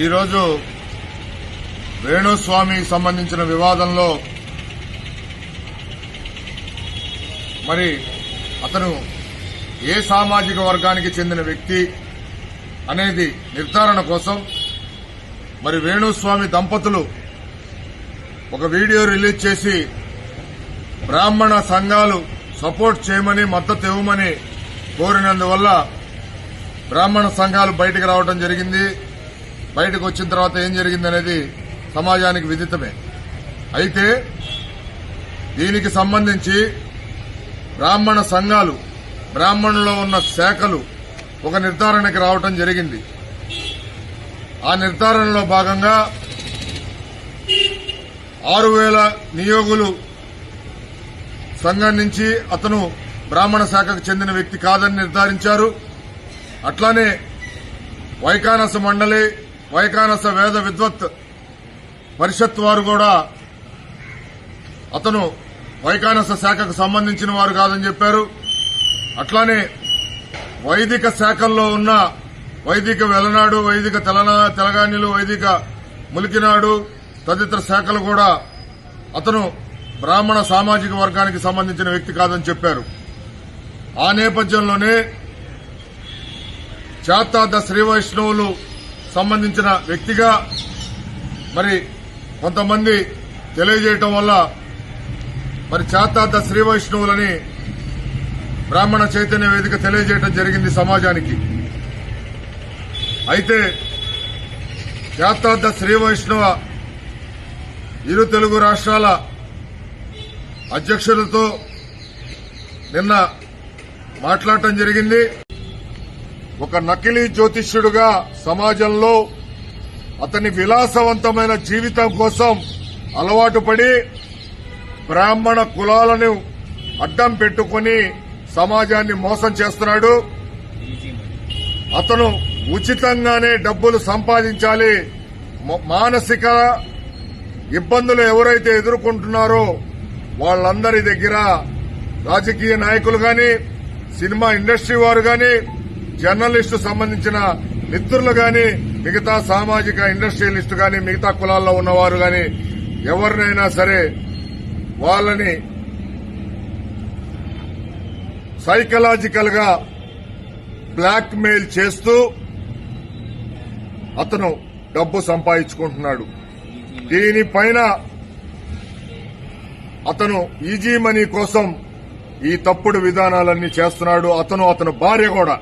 ఈరోజు వేణుస్వామికి సంబంధించిన వివాదంలో మరి అతను ఏ సామాజిక వర్గానికి చెందిన వ్యక్తి అనేది నిర్ధారణ కోసం మరి వేణుస్వామి దంపతులు ఒక వీడియో రిలీజ్ చేసి బ్రాహ్మణ సంఘాలు సపోర్ట్ చేయమని మద్దతు ఇవ్వమని కోరినందువల్ల బ్రాహ్మణ సంఘాలు బయటకు రావడం జరిగింది. బయటకు వచ్చిన తర్వాత ఏం జరిగింది అనేది సమాజానికి విదితమే. అయితే దీనికి సంబంధించి బ్రాహ్మణ సంఘాలు బ్రాహ్మణులో ఉన్న శాఖలు ఒక నిర్ధారణకి రావటం జరిగింది. ఆ నిర్ధారణలో భాగంగా ఆరు వేల నియోగులు సంఘం నుంచి అతను బ్రాహ్మణ శాఖకు చెందిన వ్యక్తి కాదని నిర్ధారించారు. అట్లానే వైకానస మండలి వైకానస వేద విద్వత్ పరిషత్ వారు కూడా అతను వైకానస శాఖకు సంబంధించిన వారు కాదని చెప్పారు. అట్లానే వైదిక శాఖల్లో ఉన్న వైదిక వెలనాడు వైదిక తెలనా తెలగాణిలు వైదిక ములికినాడు తదితర శాఖలు కూడా అతను బ్రాహ్మణ సామాజిక వర్గానికి సంబంధించిన వ్యక్తి కాదని చెప్పారు. ఆ నేపథ్యంలోనే చాతాద శ్రీ వైష్ణవులు సంబంధించిన వ్యక్తిగా మరి కొంతమంది తెలియజేయటం వల్ల మరి చాతాద శ్రీ వైష్ణవులని బ్రాహ్మణ చైతన్య వేదిక తెలియజేయటం జరిగింది సమాజానికి. అయితే చాతాద శ్రీ వైష్ణవ ఇరు తెలుగు రాష్ట్రాల అధ్యక్షులతో నిన్న మాట్లాడటం జరిగింది. ఒక నకిలీ జ్యోతిష్యుడుగా సమాజంలో అతని విలాసవంతమైన జీవితం కోసం అలవాటు పడి బ్రాహ్మణ కులాలను అడ్డం పెట్టుకుని సమాజాన్ని మోసం చేస్తున్నాడు. అతను ఉచితంగానే డబ్బులు సంపాదించాలి. మానసిక ఇబ్బందులు ఎవరైతే ఎదుర్కొంటున్నారో వాళ్ళందరి దగ్గర రాజకీయ నాయకులు గాని సినిమా ఇండస్ట్రీ వారు గాని జర్నలిస్టు సంబంధించిన మిత్రులు గాని మిగతా సామాజిక ఇండస్ట్రియలిస్టు గాని మిగతా కులాల్లో ఉన్నవారు గాని ఎవరినైనా సరే వాళ్ళని సైకలాజికల్గా బ్లాక్ మెయిల్ చేస్తూ అతను డబ్బు సంపాదించుకుంటున్నాడు. దీనిపైన అతను ఈజీ మనీ కోసం ఈ తప్పుడు విధానాలన్నీ చేస్తున్నాడు. అతను అతని భార్య కూడా.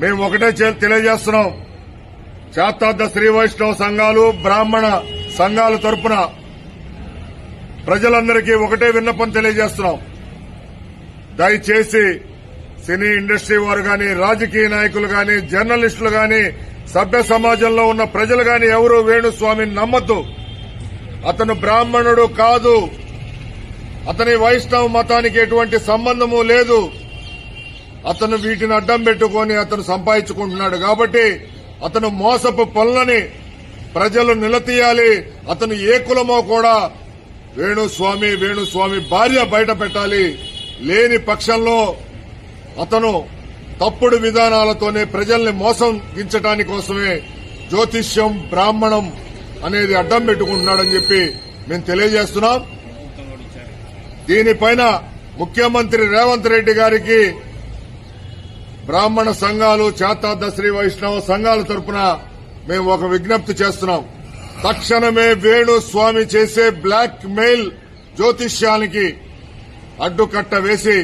మేము ఒకటే చే- తెలియజేస్తున్నాం. శాతార్థ శ్రీ వైష్ణవ సంఘాలు బ్రాహ్మణ సంఘాల తరపున ప్రజలందరికీ ఒకటే విన్నపం తెలియజేస్తున్నాం. దయచేసి సినీ ఇండస్ట్రీ వారు గాని రాజకీయ నాయకులు గాని జర్నలిస్టులు గాని సభ్య సమాజంలో ఉన్న ప్రజలు గాని ఎవరు వేణుస్వామిని నమ్మద్దు. అతను బ్రాహ్మణుడు కాదు. అతని వైష్ణవ మతానికి ఎటువంటి సంబంధము లేదు. అతను వీటిని అడ్డం పెట్టుకొని అతను సంపాదించుకుంటున్నాడు కాబట్టి అతను మోసపు పనులని ప్రజలు నిలతీయాలి. అతను ఏ కులమో కూడా వేణుస్వామి వేణుస్వామి భార్య బయట పెట్టాలి. లేని పక్షంలో అతను తప్పుడు విధానాలతోనే ప్రజల్ని మోసం గించడానికి కోసమే జ్యోతిష్యం బ్రాహ్మణం అనేది అడ్డం పెట్టుకుంటున్నాడని చెప్పి మేము తెలియజేస్తున్నాం. దీనిపైన ముఖ్యమంత్రి రేవంత్ రెడ్డి గారికి బ్రాహ్మణ సంఘాలు చాతార్థ శ్రీ వైష్ణవ సంఘాల తరపున మేము ఒక విజ్ఞప్తి చేస్తున్నాం. తక్షణమే వేణు స్వామి చేసే బ్లాక్ మెయిల్ జ్యోతిష్యానికి అడ్డుకట్ట వేసి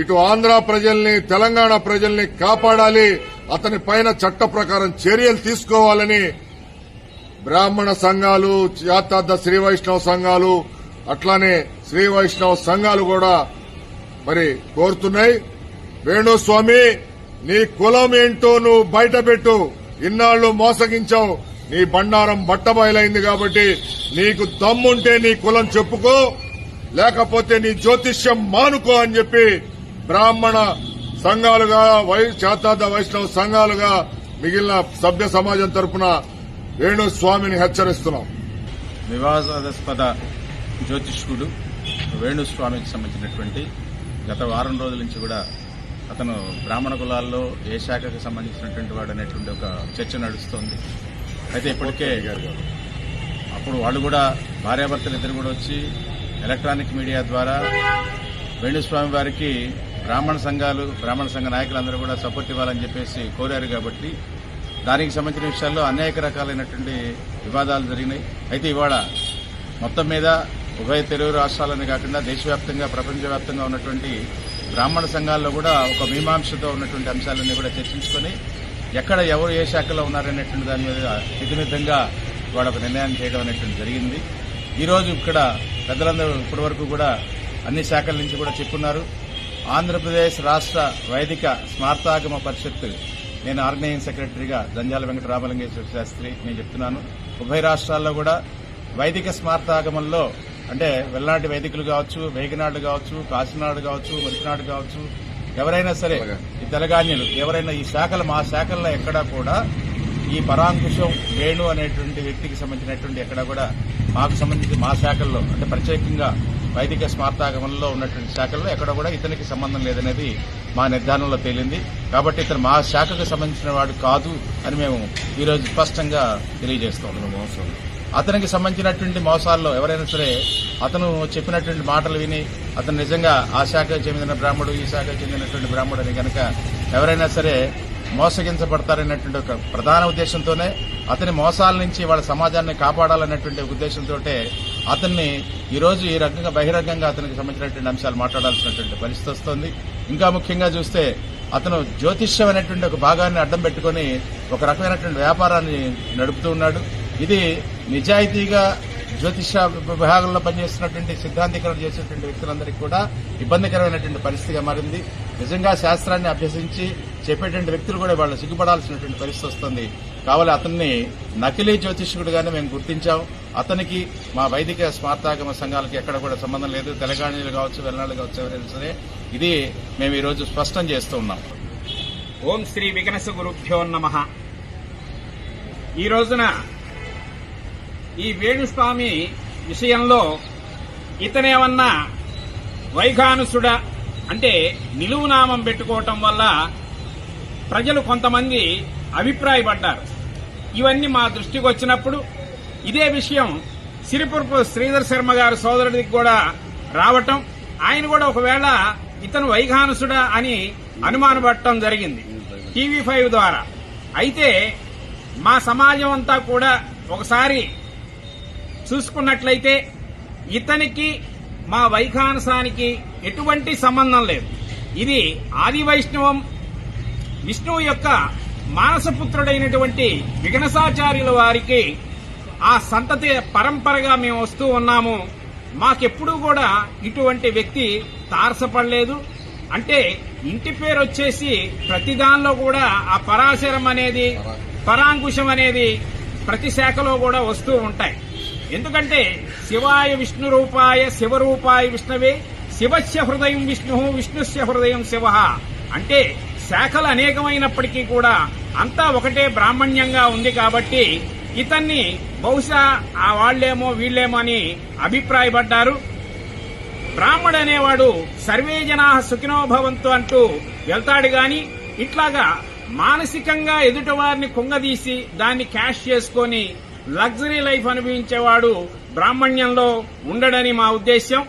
ఇటు ఆంధ్ర ప్రజల్ని తెలంగాణ ప్రజల్ని కాపాడాలి అతని పైన చట్ట ప్రకారం చర్యలు తీసుకోవాలని బ్రాహ్మణ సంఘాలు జాతార్థ శ్రీ వైష్ణవ సంఘాలు అట్లానే శ్రీ వైష్ణవ సంఘాలు కూడా మరి కోరుతున్నాయి. వేణుస్వామి నీ కులం ఏంటో నువ్వు బయట పెట్టు ఇన్నాళ్ళు మోసగించావు. నీ బండారం బట్టబయలైంది కాబట్టి నీకు దమ్ముంటే నీ కులం చెప్పుకో. లేకపోతే నీ జ్యోతిష్యం మానుకో అని చెప్పి బ్రాహ్మణ సంఘాలుగా వై వైష్ణవ సంఘాలుగా మిగిలిన సభ్య సమాజం తరపున వేణుస్వామిని హెచ్చరిస్తున్నాం. వివాదాస్పద జ్యోతిష్కుడు వేణుస్వామికి సంబంధించినటువంటి గత వారం రోజుల నుంచి కూడా అతను బ్రాహ్మణ కులాల్లో ఏ శాఖకు సంబంధించినటువంటి వాడు అనేటువంటి ఒక చర్చ నడుస్తోంది. అయితే ఇప్పటికే అప్పుడు వాళ్ళు కూడా భార్యాభర్తలు ఇద్దరు కూడా వచ్చి ఎలక్ట్రానిక్ మీడియా ద్వారా వేణుస్వామి వారికి బ్రాహ్మణ సంఘాలు బ్రాహ్మణ సంఘ నాయకులందరూ కూడా సపోర్ట్ ఇవ్వాలని చెప్పేసి కోరారు కాబట్టి దానికి సంబంధించిన విషయాల్లో అనేక రకాలైనటువంటి వివాదాలు జరిగినాయి. అయితే ఇవాళ మొత్తం మీద ఉభయ తెలుగు రాష్ట్రాలని కాకుండా దేశవ్యాప్తంగా ప్రపంచవ్యాప్తంగా ఉన్నటువంటి బ్రాహ్మణ సంఘాల్లో కూడా ఒక మీమాంసతో ఉన్నటువంటి అంశాలన్నీ కూడా చర్చించుకొని ఎక్కడ ఎవరు ఏ శాఖలో ఉన్నారనేటువంటి దాని మీద ఇతిమితంగా వాడు ఒక నిర్ణయం చేయడం అనేటువంటి జరిగింది. ఈరోజు ఇక్కడ పెద్దలందరూ ఇప్పటి వరకు కూడా అన్ని శాఖల నుంచి కూడా చెప్పున్నారు. ఆంధ్రప్రదేశ్ రాష్ట్ర వైదిక స్మార్తాగమ పరిషత్ నేను ఆర్గనైజింగ్ సెక్రటరీగా దంజాల వెంకట రామలింగేశ్వర శాస్త్రి నేను చెప్తున్నాను. ఉభయ రాష్ట్రాల్లో కూడా వైదిక స్మార్తాగమంలో అంటే వెల్నాటి వైదికులు కావచ్చు వేగినాడు కావచ్చు కాశీనాడు కావచ్చు మరిచినాడు కావచ్చు ఎవరైనా సరే ఈ తెలగాన్యులు ఎవరైనా ఈ శాఖలు మా శాఖల్లో ఎక్కడా కూడా ఈ పరాంకుశం వేణు అనేటువంటి వ్యక్తికి సంబంధించినటువంటి ఎక్కడా కూడా మాకు సంబంధించి మా శాఖల్లో అంటే ప్రత్యేకంగా వైదిక స్మార్తాగమంలో ఉన్నటువంటి శాఖల్లో ఎక్కడ కూడా ఇతనికి సంబంధం లేదనేది మా నిర్ధారణలో తేలింది. కాబట్టి ఇతను మా శాఖకు సంబంధించిన వాడు కాదు అని మేము ఈరోజు స్పష్టంగా తెలియజేస్తున్నాం మోసం. అతనికి సంబంధించినటువంటి మోసాల్లో ఎవరైనా సరే అతను చెప్పినటువంటి మాటలు విని అతను నిజంగా ఆ శాఖకు చెందిన బ్రాహ్మడు ఈ శాఖకు చెందినటువంటి బ్రాహ్మడు అని కనుక ఎవరైనా సరే మోసగించబడతారనేటువంటి ఒక ప్రధాన ఉద్దేశంతోనే అతని మోసాల నుంచి వాళ్ళ సమాజాన్ని కాపాడాలనేటువంటి ఉద్దేశంతో అతన్ని ఈరోజు ఈ రకంగా బహిరంగంగా అతనికి సంబంధించినటువంటి అంశాలు మాట్లాడాల్సినటువంటి పరిస్థితి వస్తోంది. ఇంకా ముఖ్యంగా చూస్తే అతను జ్యోతిష్యం అనేటువంటి ఒక భాగాన్ని అడ్డం పెట్టుకుని ఒక రకమైనటువంటి వ్యాపారాన్ని నడుపుతూ ఉన్నాడు. ఇది నిజాయితీగా జ్యోతిష విభాగంలో పనిచేస్తున్నటువంటి సిద్ధాంతీకరణ చేసినటువంటి వ్యక్తులందరికీ కూడా ఇబ్బందికరమైనటువంటి పరిస్థితిగా మారింది. నిజంగా శాస్త్రాన్ని అభ్యసించి చెప్పేటువంటి వ్యక్తులు కూడా వాళ్ళు సిగ్గుపడాల్సినటువంటి పరిస్థితి వస్తుంది. కావాలి అతన్ని నకిలీ జ్యోతిష్యుడుగానే మేము గుర్తించాం. అతనికి మా వైదిక స్మార్తాగమ సంఘాలకి ఎక్కడ కూడా సంబంధం లేదు. తెలంగాణలు కావచ్చు వెల్నాడు కావచ్చు ఎవరైనా సరే ఇది మేము ఈరోజు స్పష్టం చేస్తూ ఉన్నాం. ఓం శ్రీ వికనస గురుభ్యో నమ. ఈ రోజున ఈ వేణుస్వామి విషయంలో ఇతనేమన్నా వైఖానుసుడా అంటే నిలువు నామం పెట్టుకోవటం వల్ల ప్రజలు కొంతమంది అభిప్రాయపడ్డారు. ఇవన్నీ మా దృష్టికి వచ్చినప్పుడు ఇదే విషయం సిరిపురపు శ్రీధర్ శర్మ గారి సోదరుడికి కూడా రావటం ఆయన కూడా ఒకవేళ ఇతను వైఘానుసుడా అని అనుమానపడటం జరిగింది టీవీ ఫైవ్ ద్వారా. అయితే మా సమాజం అంతా కూడా ఒకసారి చూసుకున్నట్లయితే ఇతనికి మా వైఖానసానికి ఎటువంటి సంబంధం లేదు. ఇది ఆది వైష్ణవం విష్ణువు యొక్క మానసపుత్రుడైనటువంటి విఘ్నసాచార్యుల వారికి ఆ సంతతి పరంపరగా మేము వస్తూ ఉన్నాము. మాకెప్పుడూ కూడా ఇటువంటి వ్యక్తి తారసపడలేదు. అంటే ఇంటి పేరు వచ్చేసి ప్రతి దానిలో కూడా ఆ పరాశరం అనేది పరాంకుశం అనేది ప్రతి శాఖలో కూడా వస్తూ ఉంటాయి. ఎందుకంటే శివాయ విష్ణు రూపాయ శివరూపాయ విష్ణవే శివస్య హృదయం విష్ణు విష్ణుస్య హృదయం శివ. అంటే శాఖలు అనేకమైనప్పటికీ కూడా అంతా ఒకటే బ్రాహ్మణ్యంగా ఉంది కాబట్టి ఇతన్ని బహుశా ఆ వాళ్ళేమో వీళ్ళేమో అని అభిప్రాయపడ్డారు. బ్రాహ్మడు అనేవాడు సర్వే జనా సుఖినోభవంతు అంటూ వెళ్తాడు గాని ఇట్లాగా మానసికంగా ఎదుటివారిని కుంగదీసి దాన్ని క్యాష్ చేసుకొని లగ్జరీ లైఫ్ అనుభవించేవాడు బ్రాహ్మణ్యంలో ఉండడని మా ఉద్దేశ్యం.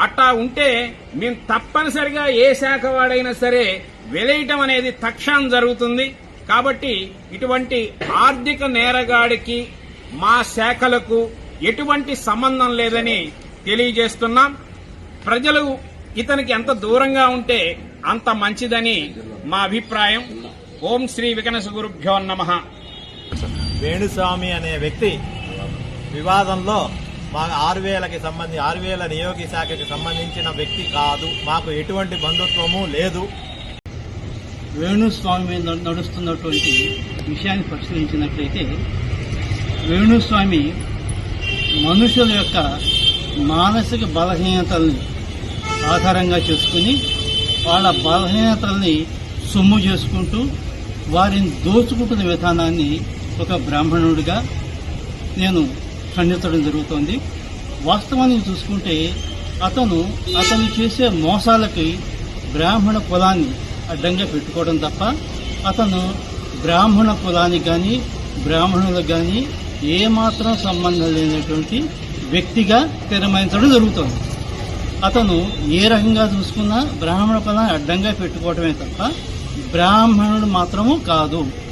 అట్టా ఉంటే మేము తప్పనిసరిగా ఏ శాఖ వాడైనా సరే వెలేయటం అనేది తక్షణం జరుగుతుంది. కాబట్టి ఇటువంటి ఆర్థిక నేరగాడికి మా శాఖలకు ఎటువంటి సంబంధం లేదని తెలియజేస్తున్నాం. ప్రజలు ఇతనికి ఎంత దూరంగా ఉంటే అంత మంచిదని మా అభిప్రాయం. ఓం శ్రీ వికనస గురుభ్యో నమః. వేణుస్వామి అనే వ్యక్తి వివాదంలో మా ఆరు వేలకి సంబంధించి ఆరు వేల నియోగి శాఖకి సంబంధించిన వ్యక్తి కాదు. మాకు ఎటువంటి బంధుత్వము లేదు. వేణుస్వామి మీద నడుస్తున్నటువంటి విషయాన్ని పరిశీలించినట్లయితే వేణుస్వామి మనుషుల యొక్క మానసిక బలహీనతల్ని ఆధారంగా చేసుకుని వాళ్ళ బలహీనతల్ని సొమ్ము చేసుకుంటూ వారిని దోచుకుంటున్న విధానాన్ని ఒక బ్రాహ్మణుడిగా నేను ఖండించడం జరుగుతోంది. వాస్తవాన్ని చూసుకుంటే అతను అతను చేసే మోసాలకి బ్రాహ్మణ కులాన్ని అడ్డంగా పెట్టుకోవడం తప్ప అతను బ్రాహ్మణ కులానికి కానీ బ్రాహ్మణులకు కానీ ఏమాత్రం సంబంధం లేనటువంటి వ్యక్తిగా తీర్మానించడం జరుగుతుంది. అతను ఏ రకంగా చూసుకున్నా బ్రాహ్మణ కులాన్ని అడ్డంగా పెట్టుకోవడమే తప్ప బ్రాహ్మణుడు మాత్రము కాదు.